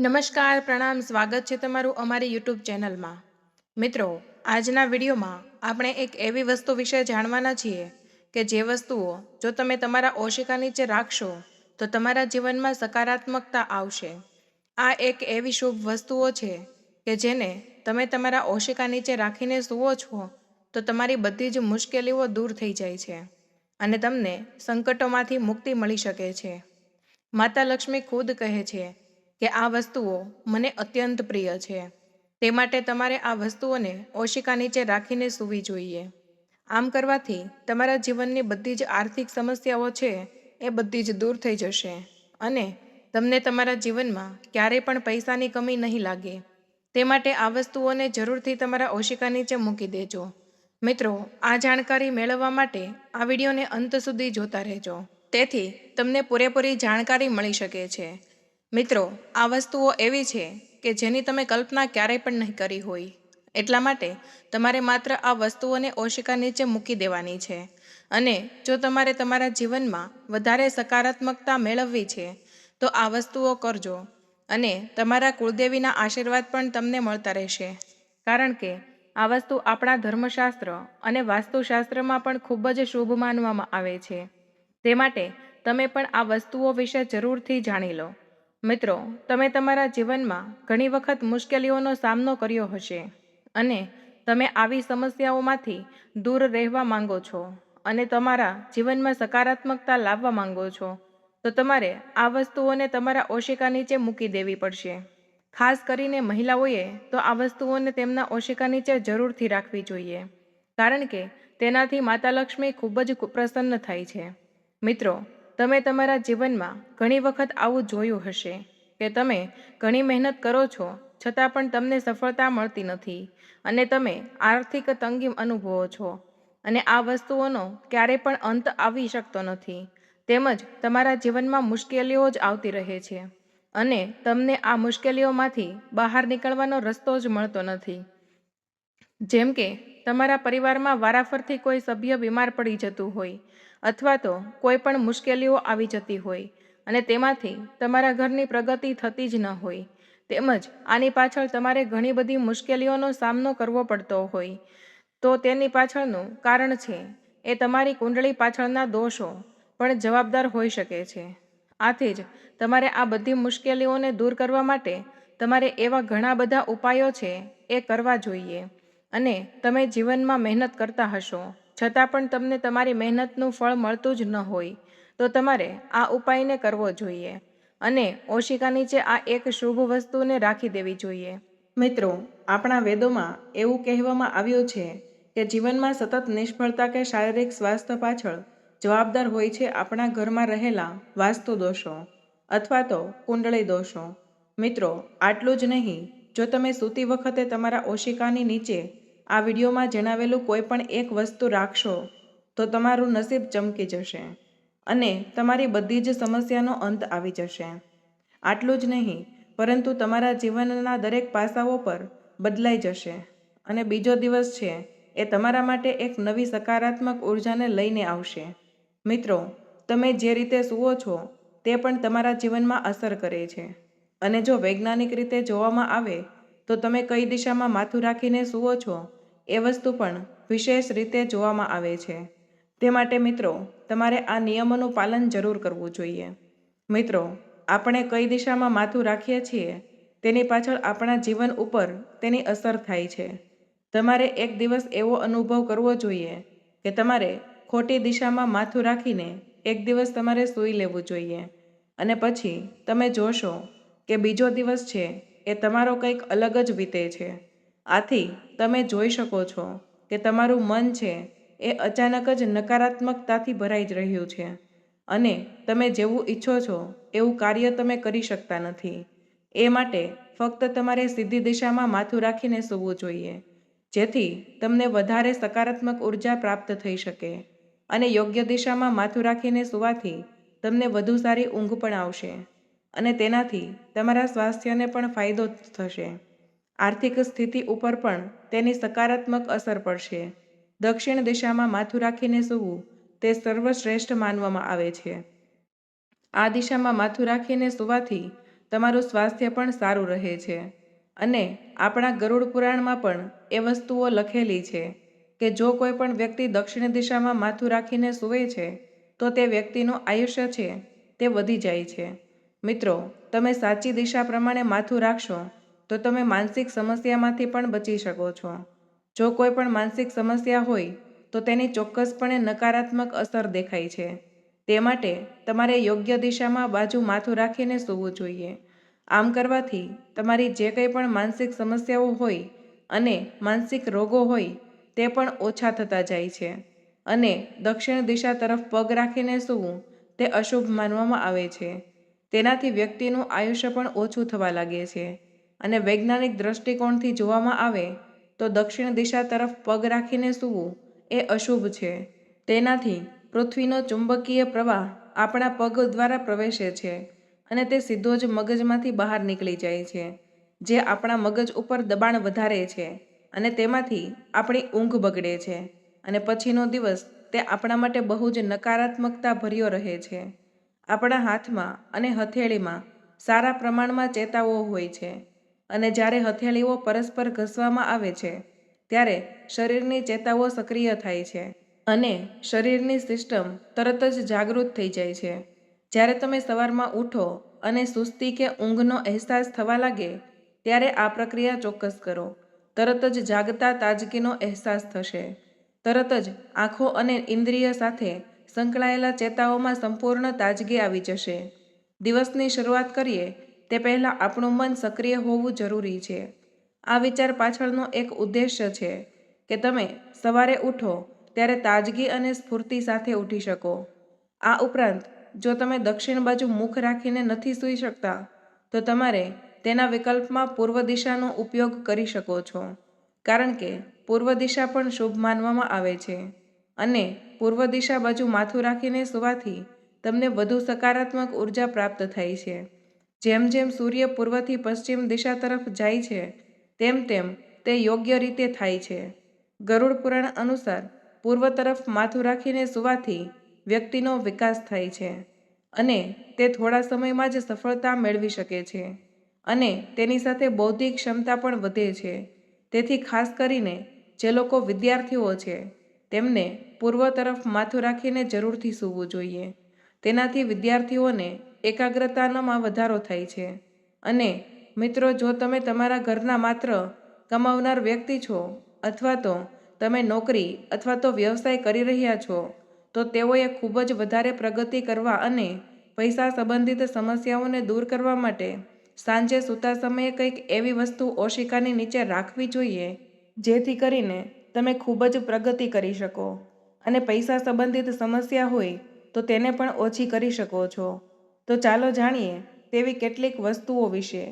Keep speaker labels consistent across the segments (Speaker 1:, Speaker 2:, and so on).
Speaker 1: નમસ્કાર, પ્રણામ, સ્વાગત છે તમારું અમારી યુટ્યુબ ચેનલમાં. મિત્રો, આજના વિડીયોમાં આપણે એક એવી વસ્તુ વિશે જાણવાના છીએ કે જે વસ્તુઓ જો તમે તમારા ઓશિકા નીચે રાખશો, તો તમારા જીવનમાં સકારાત્મકતા આવશે. આ એક એવી શુભ વસ્તુઓ છે કે જેને તમે તમારા ઓશિકા નીચે રાખીને સૂવો છો, તો તમારી બધી જ મુશ્કેલીઓ દૂર થઈ જાય છે અને તમને સંકટોમાંથી મુક્તિ મળી શકે છે. માતા લક્ષ્મી ખુદ કહે છે કે આ વસ્તુઓ મને અત્યંત પ્રિય છે. તે માટે તમારે આ વસ્તુઓને ઓશિકા નીચે રાખીને સૂવી જોઈએ. આમ કરવાથી તમારા જીવનની બધી જ આર્થિક સમસ્યાઓ છે એ બધી જ દૂર થઈ જશે અને તમને તમારા જીવનમાં ક્યારેય પણ પૈસાની કમી નહીં લાગે. તે માટે આ વસ્તુઓને જરૂરથી તમારા ઓશિકા નીચે મૂકી દેજો. મિત્રો, આ જાણકારી મેળવવા માટે આ વિડીયોને અંત સુધી જોતા રહેજો. તેથી તમને પૂરેપૂરી જાણકારી મળી શકે છે. મિત્રો, આ વસ્તુઓ એવી છે કે જેની તમે કલ્પના ક્યારેય પણ નહીં કરી હોય. એટલા માટે તમારે માત્ર આ વસ્તુઓને ઓશિકા નીચે મૂકી દેવાની છે. અને જો તમારે તમારા જીવનમાં વધારે સકારાત્મકતા મેળવવી છે, તો આ વસ્તુઓ કરજો. અને તમારા કુળદેવીના આશીર્વાદ પણ તમને મળતા રહેશે. કારણ કે આ વસ્તુ આપણા ધર્મશાસ્ત્ર અને વાસ્તુશાસ્ત્રમાં પણ ખૂબ જ શુભ માનવામાં આવે છે. તે માટે તમે પણ આ વસ્તુઓ વિશે જરૂરથી જાણી લો. મિત્રો, તમે તમારા જીવનમાં ઘણી વખત મુશ્કેલીઓનો સામનો કર્યો હશે અને તમે આવી સમસ્યાઓમાંથી દૂર રહેવા માંગો છો અને તમારા જીવનમાં સકારાત્મકતા લાવવા માંગો છો, તો તમારે આ વસ્તુઓને તમારા ઓશિકા નીચે મૂકી દેવી પડશે. ખાસ કરીને મહિલાઓએ તો આ વસ્તુઓને તેમના ઓશિકા નીચે જરૂરથી રાખવી જોઈએ, કારણ કે તેનાથી માતા લક્ષ્મી ખૂબ જ પ્રસન્ન થાય છે. મિત્રો તમે તમારા જીવનમાં ઘણી વખત આવું જોયું હશે કે તમે ઘણી મહેનત કરો છો, છતાં પણ તમને સફળતા મળતી નથી અને તમે આર્થિક તંગી અનુભવો છો અને આ વસ્તુઓનો ક્યારેય પણ અંત આવી શકતો નથી. તેમજ તમારા જીવનમાં મુશ્કેલીઓ જ આવતી રહે છે અને તમને આ મુશ્કેલીઓમાંથી બહાર નીકળવાનો રસ્તો જ મળતો નથી. જેમ કે તમારા પરિવારમાં વારાફરથી કોઈ સભ્ય બીમાર પડી જતું હોય અથવા તો કોઈ પણ મુશ્કેલીઓ આવી જતી હોય અને તેમાંથી તમારા ઘરની પ્રગતિ થતી જ ન હોય. તેમજ આની પાછળ તમારે ઘણી બધી મુશ્કેલીઓનો સામનો કરવો પડતો હોય. તો તેની પાછળનું કારણ છે, એ તમારી કુંડળી પાછળના દોષો પણ જવાબદાર હોઈ શકે છે. આથી જ તમારે આ બધી મુશ્કેલીઓને દૂર કરવા માટે તમારે એવા ઘણા બધા ઉપાયો છે, એ કરવા જોઈએ. અને તમે જીવનમાં મહેનત કરતા હશો. છતાં પણ તમને તમારી મહેનતનું ફળ મળતું જ ન હોય, તો તમારે આ ઉપાયને કરવો જોઈએ. અને ઓશિકા નીચે આ એક શુભ વસ્તુને રાખી દેવી જોઈએ. મિત્રો, આપણા વેદોમાં એવું કહેવામાં આવ્યું છે કે જીવનમાં સતત નિષ્ફળતા કે શારીરિક સ્વાસ્થ્ય પાછળ જવાબદાર હોય છે આપણા ઘરમાં રહેલા વાસ્તુ દોષો અથવા તો કુંડળી દોષો. મિત્રો, આટલું જ નહીં. જો તમે સૂતી વખતે તમારા ઓશિકાની નીચે આ વિડીયોમાં જણાવેલું કોઈ પણ એક વસ્તુ રાખશો, તો તમારું નસીબ ચમકી જશે અને તમારી બધી જ સમસ્યાનો અંત આવી જશે. આટલું જ નહીં, પરંતુ તમારા જીવનના દરેક પાસાઓ પર બદલાઈ જશે અને બીજો દિવસ છે, એ તમારા માટે એક નવી સકારાત્મક ઉર્જાને લઈને આવશે. મિત્રો, તમે જે રીતે સૂવો છો, તે પણ તમારા જીવનમાં અસર કરે છે અને જો વૈજ્ઞાનિક રીતે જોવામાં આવે, તો તમે કઈ દિશામાં માથું રાખીને સૂવો છો એ વસ્તુ પણ વિશેષ રીતે જોવામાં આવે છે. તે માટે મિત્રો, તમારે આ નિયમોનું પાલન જરૂર કરવું જોઈએ. મિત્રો, આપણે કઈ દિશામાં માથું રાખીએ છીએ, તેની પાછળ આપણા જીવન ઉપર તેની અસર થાય છે. તમારે એક દિવસ એવો અનુભવ કરવો જોઈએ કે તમારે ખોટી દિશામાં માથું રાખીને એક દિવસ તમારે સૂઈ લેવું જોઈએ. અને પછી તમે જોશો કે બીજો દિવસ છે, એ તમારો કંઈક અલગ જ વીતે છે. આથી તમે જોઈ શકો છો કે તમારું મન છે, એ અચાનક જ નકારાત્મકતાથી ભરાઈ જ રહ્યું છે. અને તમે જેવું ઈચ્છો છો, એવું કાર્ય તમે કરી શકતા નથી. એ માટે ફક્ત તમારે સીધી દિશામાં માથું રાખીને સૂવું જોઈએ, જેથી તમને વધારે સકારાત્મક ઊર્જા પ્રાપ્ત થઈ શકે. અને યોગ્ય દિશામાં માથું રાખીને સૂવાથી તમને વધુ સારી ઊંઘ પણ આવશે. અને તેનાથી તમારા સ્વાસ્થ્યને પણ ફાયદો થશે. આર્થિક સ્થિતિ ઉપર પણ તેની સકારાત્મક અસર પડશે. દક્ષિણ દિશામાં માથું રાખીને સૂવું તે સર્વશ્રેષ્ઠ માનવામાં આવે છે. આ દિશામાં માથું રાખીને સૂવાથી
Speaker 2: તમારું સ્વાસ્થ્ય પણ સારું રહે છે અને આપણા ગરુડ પુરાણમાં પણ એ વસ્તુઓ લખેલી છે કે જો કોઈ પણ વ્યક્તિ દક્ષિણ દિશામાં માથું રાખીને સૂવે છે, તો તે વ્યક્તિનું આયુષ્ય છે તે વધી જાય છે. મિત્રો, તમે સાચી દિશા પ્રમાણે માથું રાખશો તો તમે માનસિક સમસ્યામાંથી પણ બચી શકો છો. જો કોઈ પણ માનસિક સમસ્યા હોય, તો તેની ચોક્કસપણે નકારાત્મક અસર દેખાય છે. તે માટે તમારે યોગ્ય દિશામાં બાજુ માથું રાખીને સૂવું જોઈએ. આમ કરવાથી તમારી જે કંઈ પણ માનસિક સમસ્યાઓ હોય અને માનસિક રોગો હોય, તે પણ ઓછા થતા જાય છે. અને દક્ષિણ દિશા તરફ પગ રાખીને સૂવું, તે અશુભ માનવામાં આવે છે. તેનાથી વ્યક્તિનું આયુષ્ય પણ ઓછું થવા લાગે છે. અને વૈજ્ઞાનિક દ્રષ્ટિકોણથી જોવામાં આવે, તો દક્ષિણ દિશા તરફ પગ રાખીને સૂવું એ અશુભ છે. તેનાથી પૃથ્વીનો ચુંબકીય પ્રવાહ આપણા પગ દ્વારા પ્રવેશે છે અને તે સીધો જ મગજમાંથી બહાર નીકળી જાય છે, જે આપણા મગજ ઉપર દબાણ વધારે છે અને તેમાંથી આપણી ઊંઘ બગડે છે અને પછીનો દિવસ તે આપણા માટે બહુ જ નકારાત્મકતા ભર્યો રહે છે. આપણા હાથમાં અને હથેળીમાં સારા પ્રમાણમાં ચેતાઓ હોય છે. અને જ્યારે હથેળીઓ પરસ્પર ઘસવામાં આવે છે, ત્યારે શરીરની ચેતાઓ સક્રિય થાય છે અને શરીરની સિસ્ટમ તરત જ જાગૃત થઈ જાય છે. જ્યારે તમે સવારમાં ઉઠો અને સુસ્તી કે ઊંઘનો અહેસાસ થવા લાગે, ત્યારે આ પ્રક્રિયા ચોક્કસ કરો. તરત જ જાગતા તાજગીનો અહેસાસ થશે. તરત જ આંખો અને ઇન્દ્રિય સાથે સંકળાયેલા ચેતાઓમાં સંપૂર્ણ તાજગી આવી જશે. દિવસની શરૂઆત કરીએ તે પહેલાં આપણું મન સક્રિય હોવું જરૂરી છે. આ વિચાર પાછળનો એક ઉદ્દેશ્ય છે કે તમે સવારે ઉઠો ત્યારે તાજગી અને સ્ફૂર્તિ સાથે ઉઠી શકો. આ ઉપરાંત, જો તમે દક્ષિણ બાજુ મુખ રાખીને નથી સૂઈ શકતા, તો તમારે તેના વિકલ્પમાં પૂર્વ દિશાનો ઉપયોગ કરી શકો છો. કારણ કે, પૂર્વ દિશા પણ શુભ માનવામાં આવે છે. અને પૂર્વ દિશા બાજુ માથું રાખીને સૂવાથી તમને વધુ સકારાત્મક ઊર્જા પ્રાપ્ત થાય છે. જેમ જેમ સૂર્ય પૂર્વથી પશ્ચિમ દિશા તરફ જાય છે, તેમ તેમ તે યોગ્ય રીતે થાય છે. ગરુડ પુરાણ અનુસાર, પૂર્વ તરફ માથું રાખીને સૂવાથી વ્યક્તિનો વિકાસ થાય છે અને તે થોડા સમયમાં જ સફળતા મેળવી શકે છે અને તેની સાથે બૌદ્ધિક ક્ષમતા પણ વધે છે. તેથી ખાસ કરીને જે લોકો વિદ્યાર્થીઓ છે, તેમને પૂર્વ તરફ માથું રાખીને જરૂરથી સૂવું જોઈએ. તેનાથી વિદ્યાર્થીઓને એકાગ્રતામાં વધારો થાય છે. અને મિત્રો, જો તમે તમારા ઘરના માત્ર કમાવનાર વ્યક્તિ છો, અથવા તો તમે નોકરી અથવા તો વ્યવસાય કરી રહ્યા છો, તો તેઓએ ખૂબ જ વધારે પ્રગતિ કરવા અને પૈસા સંબંધિત સમસ્યાઓને દૂર કરવા માટે સાંજે સૂતા સમયે કંઈક એવી વસ્તુ ઓશિકાની નીચે રાખવી જોઈએ, જેથી કરીને તમે ખૂબ જ પ્રગતિ કરી શકો. અને પૈસા સંબંધિત સમસ્યા હોય તો તેને પણ ઓછી કરી શકો છો. તો ચાલો જાણીએ તેવી કેટલીક વસ્તુઓ વિશે.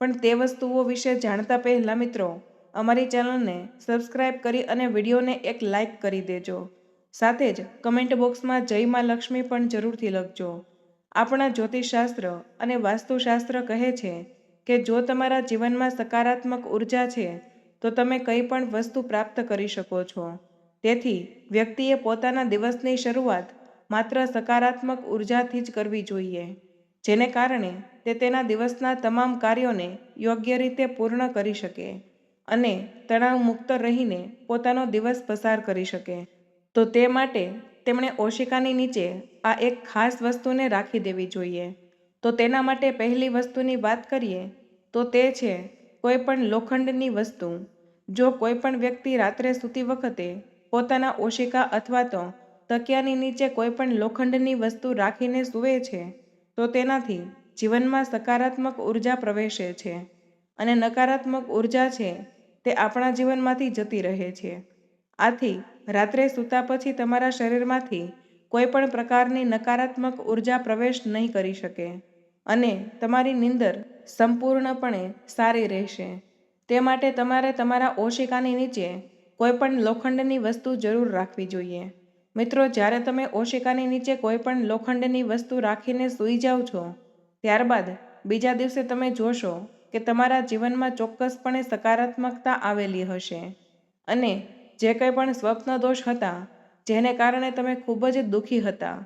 Speaker 2: પણ તે વસ્તુઓ વિશે જાણતા પહેલાં મિત્રો, અમારી ચેનલને સબસ્ક્રાઇબ કરી અને વિડીયોને એક લાઈક કરી દેજો. સાથે જ કમેન્ટ બોક્સમાં જય માં લક્ષ્મી પણ જરૂરથી લખજો. આપણા જ્યોતિષશાસ્ત્ર અને વાસ્તુશાસ્ત્ર કહે છે કે જો તમારા જીવનમાં સકારાત્મક ઊર્જા છે, તો તમે કંઈ પણ વસ્તુ પ્રાપ્ત કરી શકો છો. તેથી વ્યક્તિએ પોતાના દિવસની શરૂઆત માત્ર સકારાત્મક ઉર્જાથી જ કરવી જોઈએ. જેને કારણે તે તેના દિવસના તમામ કાર્યોને યોગ્ય રીતે પૂર્ણ કરી શકે અને તણાવ મુક્ત રહીને પોતાનો દિવસ પસાર કરી શકે. તો તે માટે તેમણે ઓશિકાની નીચે આ એક ખાસ વસ્તુને રાખી દેવી જોઈએ. તો તેના માટે પહેલી વસ્તુની વાત કરીએ, તો તે છે કોઈ પણ લોખંડની વસ્તુ. જો કોઈ પણ વ્યક્તિ રાત્રે સૂતી વખતે પોતાના ઓશિકા અથવા તો તકિયાની નીચે કોઈ પણ લોખંડની વસ્તુ રાખીને સૂવે છે, તો તેનાથી જીવનમાં સકારાત્મક ઊર્જા પ્રવેશે છે. અને નકારાત્મક ઊર્જા છે, તે આપણા જીવનમાંથી જતી રહે છે. આથી, રાત્રે સૂતા પછી તમારા શરીરમાંથી કોઈ પણ પ્રકારની નકારાત્મક ઊર્જા પ્રવેશ નહીં કરી શકે. અને તમારી નીંદર સંપૂર્ણપણે સારી રહેશે. તે માટે તમારે તમારા ઓશિકાની નીચે કોઈપણ લોખંડની વસ્તુ જરૂર રાખવી જોઈએ. મિત્રો, જ્યારે તમે ઓશિકાની નીચે કોઈ પણ લોખંડની વસ્તુ રાખીને સૂઈ જાઓ છો, ત્યારબાદ બીજા દિવસે તમે જોશો કે તમારા જીવનમાં ચોક્કસપણે સકારાત્મકતા આવેલી હશે. અને જે કંઈ પણ સ્વપ્ન દોષ હતા, જેને કારણે તમે ખૂબ જ દુઃખી હતા,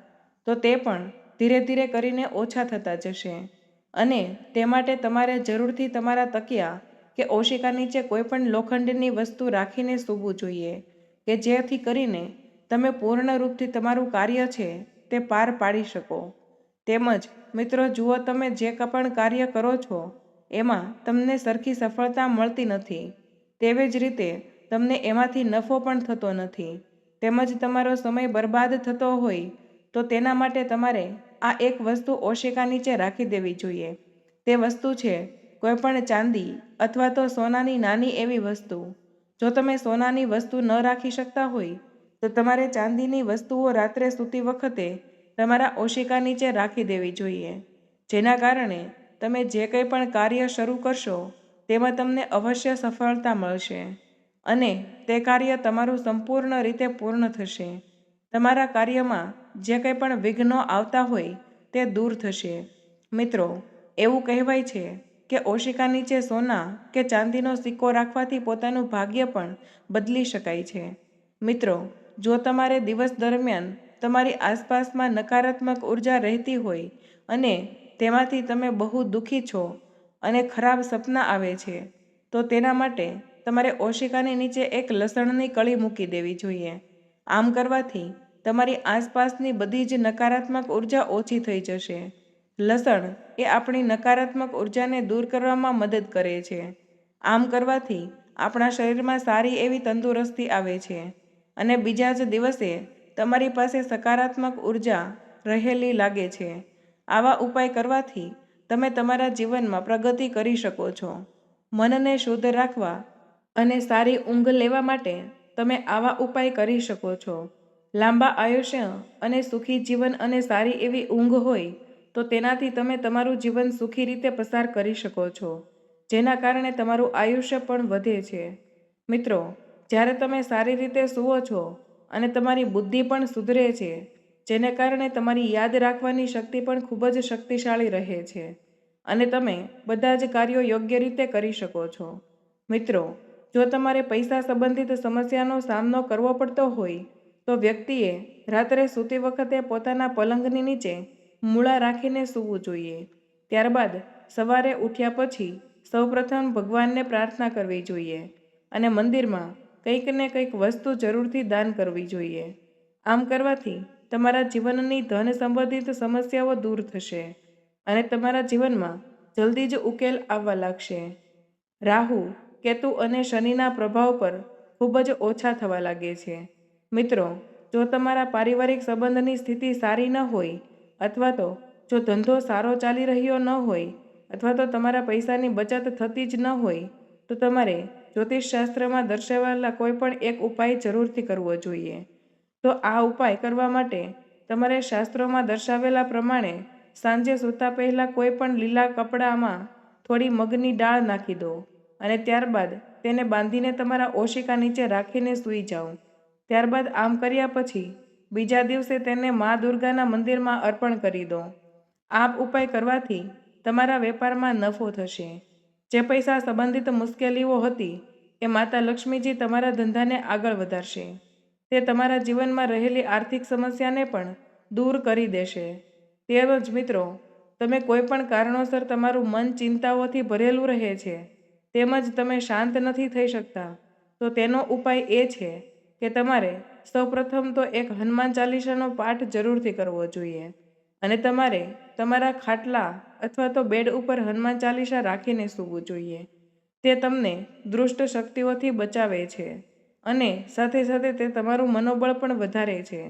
Speaker 2: તો તે પણ ધીરે ધીરે કરીને ઓછા થતા જશે. અને તે માટે તમારે જરૂરથી તમારા તકિયા કે ઓશિકા નીચે કોઈ પણ લોખંડની વસ્તુ રાખીને સૂવું જોઈએ, કે જેથી કરીને તમે પૂર્ણ રૂપથી તમારું કાર્ય છે, તે પાર પાડી શકો. તેમજ, મિત્રો, જુઓ તમે જે પણ કાર્ય કરો છો, એમાં તમને સરખી સફળતા મળતી નથી. તેવી જ રીતે, તમને એમાંથી નફો પણ થતો નથી. તેમજ તમારો સમય બરબાદ થતો હોય, તો તેના માટે તમારે આ એક વસ્તુ ઓશિકા નીચે રાખી દેવી જોઈએ. તે વસ્તુ છે કોઈ પણ ચાંદી અથવા તો સોનાની નાની એવી વસ્તુ. જો તમે સોનાની વસ્તુ ન રાખી શકતા હોય તો તમારે ચાંદીની વસ્તુઓ રાત્રે સૂતી વખતે તમારા ઓશિકા નીચે રાખી દેવી જોઈએ. જેના કારણે તમે જે કંઈ પણ કાર્ય શરૂ કરશો, તેમાં તમને અવશ્ય સફળતા મળશે અને તે કાર્ય તમારું સંપૂર્ણ રીતે પૂર્ણ થશે. તમારા કાર્યમાં જે કંઈ પણ વિઘ્નો આવતા હોય, તે દૂર થશે. મિત્રો, એવું કહેવાય છે કે ઓશિકા નીચે સોના કે ચાંદીનો સિક્કો રાખવાથી પોતાનું ભાગ્ય પણ બદલી શકાય છે. મિત્રો જો તમારે દિવસ દરમિયાન તમારી આસપાસમાં નકારાત્મક ઊર્જા રહેતી હોય અને તેમાંથી તમે બહુ દુઃખી છો અને ખરાબ સપના આવે છે, તો તેના માટે તમારે ઓશિકાની નીચે એક લસણની કળી મૂકી દેવી જોઈએ. આમ કરવાથી તમારી આસપાસની બધી જ નકારાત્મક ઊર્જા ઓછી થઈ જશે. લસણ એ આપણી નકારાત્મક ઉર્જાને દૂર કરવામાં મદદ કરે છે. આમ કરવાથી આપણા શરીરમાં સારી એવી તંદુરસ્તી આવે છે. અને બીજા જ દિવસે તમારી પાસે સકારાત્મક ઊર્જા રહેલી લાગે છે. આવા ઉપાય કરવાથી તમે તમારા જીવનમાં પ્રગતિ કરી શકો છો. મનને શુદ્ધ રાખવા અને સારી ઊંઘ લેવા માટે તમે આવા ઉપાય કરી શકો છો. લાંબા આયુષ્ય અને સુખી જીવન અને સારી એવી ઊંઘ હોય તો તેનાથી તમે તમારું જીવન સુખી રીતે પસાર કરી શકો છો, જેના કારણે તમારું આયુષ્ય પણ વધે છે. મિત્રો જ્યારે તમે સારી રીતે સૂવો છો અને તમારી બુદ્ધિ પણ સુધરે છે, જેને કારણે તમારી યાદ રાખવાની શક્તિ પણ ખૂબ જ શક્તિશાળી રહે છે અને તમે બધા જ કાર્યો યોગ્ય રીતે કરી શકો છો. મિત્રો, જો તમારે પૈસા સંબંધિત સમસ્યાનો સામનો કરવો પડતો હોય, તો વ્યક્તિએ રાત્રે સૂતી વખતે પોતાના પલંગની નીચે મૂળા રાખીને સૂવું જોઈએ. ત્યારબાદ સવારે ઉઠ્યા પછી સૌપ્રથમ ભગવાનને પ્રાર્થના કરવી જોઈએ અને મંદિરમાં કંઈક ને કંઈક વસ્તુ જરૂરથી દાન કરવી જોઈએ. આમ કરવાથી તમારા જીવનની ધન સંબંધિત સમસ્યાઓ દૂર થશે અને તમારા જીવનમાં જલ્દી જ ઉકેલ આવવા લાગશે. રાહુ, કેતુ અને શનિના પ્રભાવ પર ખૂબ જ ઓછા થવા લાગે છે. મિત્રો, જો તમારા પારિવારિક સંબંધની સ્થિતિ સારી ન હોય અથવા તો જો ધંધો સારો ચાલી રહ્યો ન હોય અથવા તો તમારા પૈસાની બચત થતી જ ન હોય, તો તમારે જ્યોતિષશાસ્ત્રમાં દર્શાવેલા કોઈ પણ એક ઉપાય જરૂરથી કરવો જોઈએ. તો આ ઉપાય કરવા માટે તમારે શાસ્ત્રોમાં દર્શાવેલા પ્રમાણે સાંજે સૂતા પહેલાં કોઈ પણ લીલા કપડામાં થોડી મગની દાળ નાખી દો અને ત્યારબાદ તેને બાંધીને તમારા ઓશિકા નીચે રાખીને સૂઈ જાઓ. ત્યારબાદ આમ કર્યા પછી બીજા દિવસે તેને મા દુર્ગાના મંદિરમાં અર્પણ કરી દો. આપ ઉપાય કરવાથી તમારા વેપારમાં નફો થશે. જે પૈસા સંબંધિત મુશ્કેલીઓ હતી, એ માતા લક્ષ્મીજી તમારા ધંધાને આગળ વધારશે. તે તમારા જીવનમાં રહેલી આર્થિક સમસ્યાને પણ દૂર કરી દેશે. તેમજ મિત્રો, તમે કોઈ પણ કારણોસર તમારું મન ચિંતાઓથી ભરેલું રહે છે તેમજ તમે શાંત નથી થઈ શકતા, તો તેનો ઉપાય એ છે કે તમારે સૌપ્રથમ તો એક હનુમાન ચાલીસાનો પાઠ જરૂરથી કરવો જોઈએ અને તમારે તમારા ખાટલા અથવા તો બેડ ઉપર હનુમાન ચાલીસા રાખીને સૂવું જોઈએ. તે તમને દુષ્ટ શક્તિઓથી બચાવે છે અને સાથે સાથે તે તમારું મનોબળ પણ વધારે છે.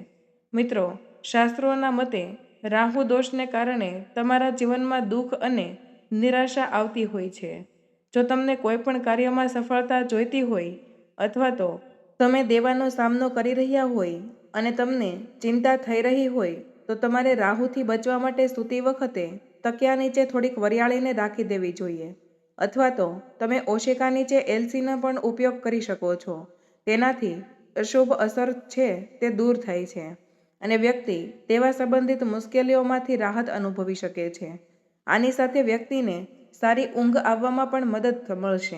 Speaker 2: મિત્રો, શાસ્ત્રોના મતે, રાહુ દોષને કારણે તમારા જીવનમાં દુઃખ અને નિરાશા આવતી હોય છે. જો તમને કોઈ પણ કાર્યમાં સફળતા જોઈતી હોય અથવા તો તમે દેવાનો સામનો કરી રહ્યા હોય અને તમને ચિંતા થઈ રહી હોય, તો તમારે રાહુથી બચવા માટે સૂતી વખતે તકિયા નીચે થોડીક વરિયાળીને રાખી દેવી જોઈએ. અથવા તો તમે ઓશિકા નીચે એલસીનો પણ ઉપયોગ કરી શકો છો. તેનાથી અશુભ અસર છે તે દૂર થાય છે. અને વ્યક્તિ તેવા સંબંધિત મુશ્કેલીઓમાંથી રાહત અનુભવી શકે છે. આની સાથે વ્યક્તિને સારી ઊંઘ આવવામાં પણ મદદ મળશે.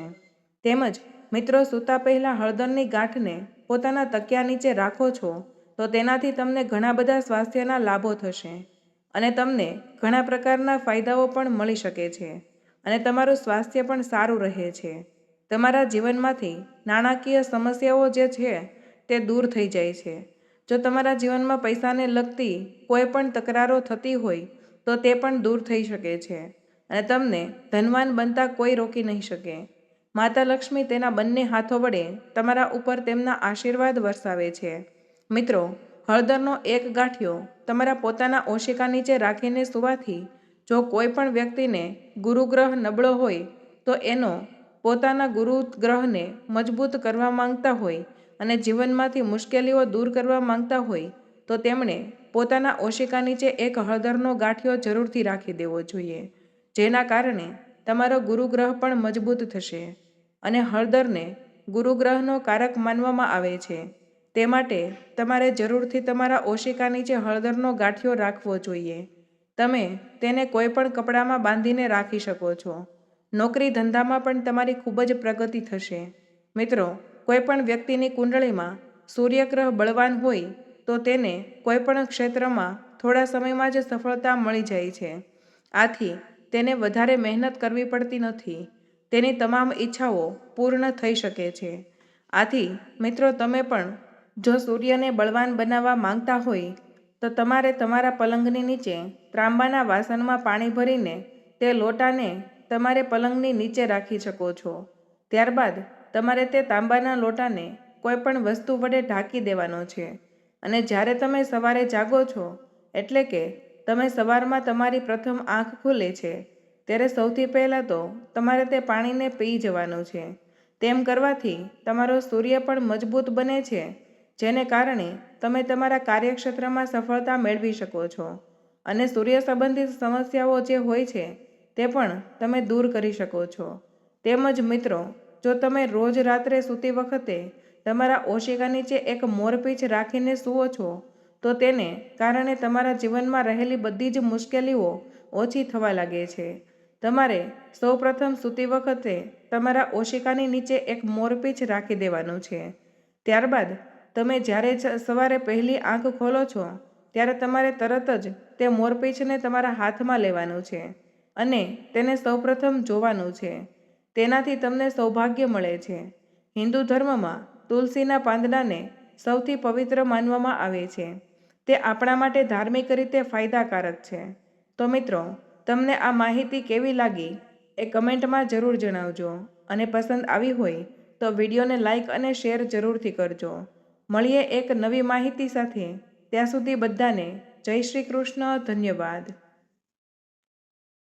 Speaker 2: તેમજ મિત્રો સૂતા પહેલાં હળદરની ગાંઠને પોતાના તકિયા નીચે રાખો છો, તો તેનાથી તમને ઘણા બધા સ્વાસ્થ્યના લાભો થશે. અને તમને ઘણા પ્રકારના ફાયદાઓ પણ મળી શકે છે અને તમારું સ્વાસ્થ્ય પણ સારું રહે છે. તમારા જીવનમાંથી નાણાકીય સમસ્યાઓ જે છે તે દૂર થઈ જાય છે. જો તમારા જીવનમાં પૈસાને લગતી કોઈ પણ તકરારો થતી હોય, તો તે પણ દૂર થઈ શકે છે અને તમને ધનવાન બનતા કોઈ રોકી નહીં શકે. માતા લક્ષ્મી તેના બંને હાથો વડે તમારા ઉપર તેમના આશીર્વાદ વરસાવે છે. મિત્રો હળદરનો એક ગાંઠિયો તમારા પોતાના ઓશિકા નીચે રાખીને સુવાથી, જો કોઈ પણ વ્યક્તિને ગુરુગ્રહ નબળો હોય, તો એનો પોતાના ગુરુગ્રહને મજબૂત કરવા માંગતા હોય અને જીવનમાંથી મુશ્કેલીઓ દૂર કરવા માંગતા હોય, તો તેમણે પોતાના ઓશિકા નીચે એક હળદરનો ગાંઠિયો જરૂરથી રાખી દેવો જોઈએ, જેના કારણે તમારો ગુરુગ્રહ પણ મજબૂત થશે અને હળદરને ગુરુગ્રહનો કારક માનવામાં આવે છે. તે માટે તમારે જરૂરથી તમારા ઓશિકા નીચે હળદરનો ગાંઠિયો રાખવો જોઈએ. તમે તેને કોઈ પણ કપડામાં બાંધીને રાખી શકો છો. નોકરી ધંધામાં પણ તમારી ખૂબ જ પ્રગતિ થશે. મિત્રો કોઈ પણ વ્યક્તિની કુંડળીમાં સૂર્યગ્રહ બળવાન હોય, તો તેને કોઈ પણ ક્ષેત્રમાં થોડા સમયમાં જ સફળતા મળી જાય છે. આથી, તેને વધારે મહેનત કરવી પડતી નથી. તેની તમામ ઈચ્છાઓ પૂર્ણ થઈ શકે છે. આથી, મિત્રો, તમે પણ જો સૂર્યને બળવાન બનાવવા માંગતા હોય, તો તમારે તમારા પલંગની નીચે ત્રાંબાના વાસણમાં પાણી ભરીને તે લોટાને તમારે પલંગની નીચે રાખી શકો છો. ત્યારબાદ તમારે તે તાંબાના લોટાને કોઈ પણ વસ્તુ વડે ઢાંકી દેવાનો છે. અને જ્યારે તમે સવારે જાગો છો, એટલે કે તમે સવારમાં તમારી પ્રથમ આંખ ખુલે છે, ત્યારે સૌથી પહેલાં તો તમારે તે પાણીને પી જવાનું છે. તેમ કરવાથી તમારો સૂર્ય પણ મજબૂત બને છે જેને કારણે તમે તમારા કાર્યક્ષેત્રમાં સફળતા મેળવી શકો છો અને સૂર્ય સંબંધિત સમસ્યાઓ જે હોય છે, તે પણ તમે દૂર કરી શકો છો. તેમજ મિત્રો, જો તમે રોજ રાત્રે સૂતી વખતે તમારા ઓશિકા નીચે એક મોરપીંછ રાખીને સૂવો છો, તો તેને કારણે તમારા જીવનમાં રહેલી બધી જ મુશ્કેલીઓ ઓછી થવા લાગે છે. તમારે સૌપ્રથમ સૂતી વખતે તમારા ઓશિકાની નીચે એક મોરપીંછ રાખી દેવાનું છે. ત્યારબાદ તમે જ્યારે સવારે પહેલી આંખ ખોલો છો, ત્યારે તમારે તરત જ તે મોરપીંછને તમારા હાથમાં લેવાનું છે અને તેને સૌપ્રથમ જોવાનું છે. તેનાથી તમને સૌભાગ્ય મળે છે. હિન્દુ ધર્મમાં તુલસીના પાંદડાને સૌથી પવિત્ર માનવામાં આવે છે. તે આપણા માટે ધાર્મિક રીતે ફાયદાકારક છે. તો મિત્રો, તમને આ માહિતી કેવી લાગી એ કમેન્ટમાં જરૂર જણાવજો અને પસંદ આવી હોય તો વિડીયોને લાઇક અને શેર જરૂરથી કરજો. મળીએ એક નવી માહિતી સાથે. ત્યાં સુધી બધાને જય શ્રી કૃષ્ણ ધન્યવાદ.